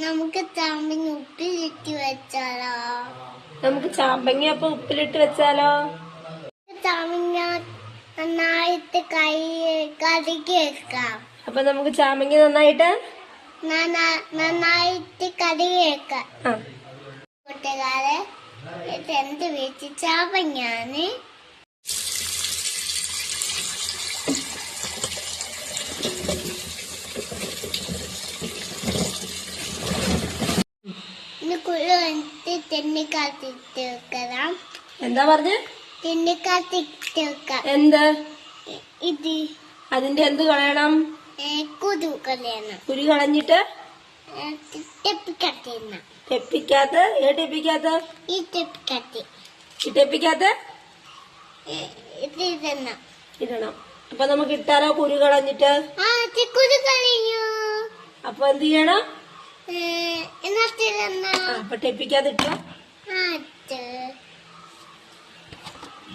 നമുക്ക് ചാമ്പങ്ങ ഉപ്പിലിട്ട് വെച്ചാലോ? നമുക്ക് ചാമ്പങ്ങ അപ്പൊ ഉപ്പിലിട്ട് വെച്ചാലോ? ചാമ്പങ്ങ നന്നായിട്ട് കൈ കറിക്ക് വെക്കാം. അപ്പൊ നമുക്ക് ചാമ്പങ്ങ നന്നായിട്ട്? നന്നാ- നന്നായിട്ട് കറി വെക്കാം. കൂട്ടുകാരെ എന്ത് വെച്ച്? ചാമ്പങ്ങാണ് വന്നിട്ട് വെക്കണം എന്താ പറഞ്ഞ? വെക്കാം. എന്ത്? ഇത് അതിന്റെ എന്ത് കളയണം? കുരു കളയണം. കുരി കളഞ്ഞിട്ട്? ഏ, തെപ്പിക്കത്തിന്ന തെപ്പിക്കാത്ത്? ഏ ടെപ്പിക്കാത്ത് ഈ തെപ്പിക്കത്തി. ഈ ടെപ്പിക്കാത്ത് ഇത് ഇതെന്ന ഇടണം. അപ്പൊ നമുക്ക് ഇട്ടാലോ കുരു കളഞ്ഞിട്ട്? കുരു കളഞ്ഞു അപ്പൊ എന്ത് ചെയ്യണം? അപ്പൊ ടെപ്പിക്കാത്ത് ഇട്ടോ അത്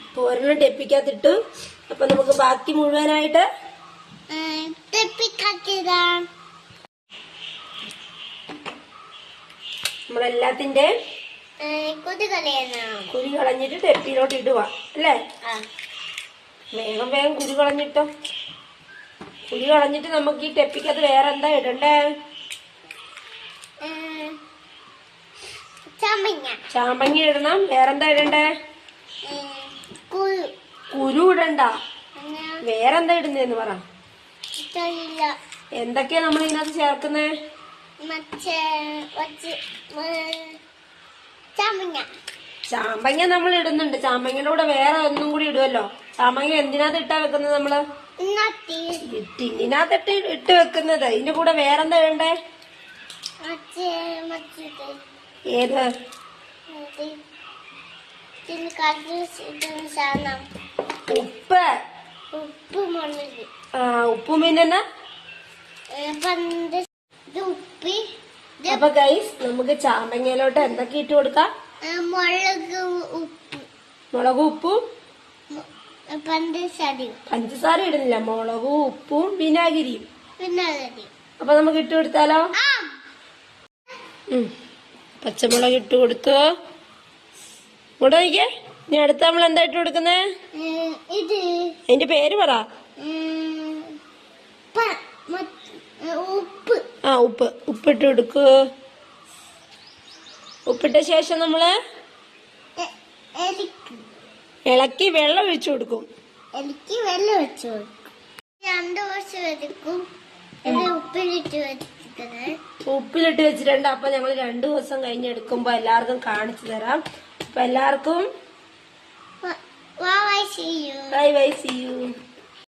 അപ്പൊ ഒരെണ്ണം നമുക്ക് ബാക്കി മുഴുവനായിട്ട് നമ്മളെല്ലാത്തിന്റെ കുരു കളഞ്ഞിട്ട് ടെപ്പിയിലോട്ട് ഇടുക അല്ലേ? വേഗം വേഗം കുരി കളഞ്ഞിട്ടോ. കുരി കളഞ്ഞിട്ട് നമുക്ക് ഈ ടെപ്പിക്കകത്ത് വേറെ എന്താ ഇടണ്ടേ ഏ, ചാമ്പങ്ങ. ഇടണം. വേറെന്താ ഇടണ്ടേ? കുരു ഇടണ്ട. വേറെന്താ ഇടുന്നേന്ന് പറ. എന്തൊക്കെയാ നമ്മൾ ഇതിനകത്ത് ചേർക്കുന്നേ? ചാമ്പങ്ങ. നമ്മൾ ഇടുന്നുണ്ട്. ചാമ്പങ്ങയുടെ കൂടെ വേറെ ഒന്നും കൂടി ഇടുവല്ലോ. ചാമ്പങ്ങ എന്തിനകത്ത് ഇട്ടാ വെക്കുന്നത് നമ്മൾ? ഇന്നത്തെ. ഈ ടിന്നിനകത്ത് ഇട്ട് ഇട്ട് വെക്കുന്നത്. ഇതിന്റെ കൂടെ വേറെന്താ ഇടണ്ടേ? ഏത്? ഉപ്പ്. ഉപ്പ് ആ ഉപ്പും പിന്നെ അപ്പൊ ഗൈസ് നമുക്ക് ചാമ്പങ്ങയിലോട്ട് എന്തൊക്കെ ഇട്ട് കൊടുക്കാം? മുളക് ഉപ്പ് മുളക് ഉപ്പും പഞ്ചസാരയും പഞ്ചസാര ഇടുന്നില്ല. മുളകും ഉപ്പും വിനാഗിരിയും. വിനാഗിരി. അപ്പൊ നമുക്ക് ഇട്ട് കൊടുത്താലോ? ഉം. പച്ചമുളക് ഇട്ട് കൊടുത്തു? ഇവിടെ നോക്കിയേ. ഇനി അടുത്ത നമ്മൾ എന്താ ഇട്ട് കൊടുക്കുന്നേ? അതിന്റെ പേര് പറ. ഉപ്പ്. ആ ഉപ്പ്. ഉപ്പിട്ട് കൊടുക്കൂ. ഉപ്പിട്ട ശേഷം നമ്മൾ ഇളക്കി വെള്ളം ഒഴിച്ചു കൊടുക്കും. എനിക്ക് വെള്ളം ഒഴിച്ചു കൊടുക്കും. രണ്ടു വർഷം എടുക്കും ഉപ്പിലിട്ട് വെച്ചിട്ട് ഉപ്പിലിട്ട് വെച്ചിട്ടുണ്ട്. അപ്പൊ ഞങ്ങൾ രണ്ടു ദിവസം കഴിഞ്ഞ് എടുക്കുമ്പോ എല്ലാവർക്കും കാണിച്ചു തരാം. അപ്പൊ എല്ലാവർക്കും ബൈ ബൈ സി യു.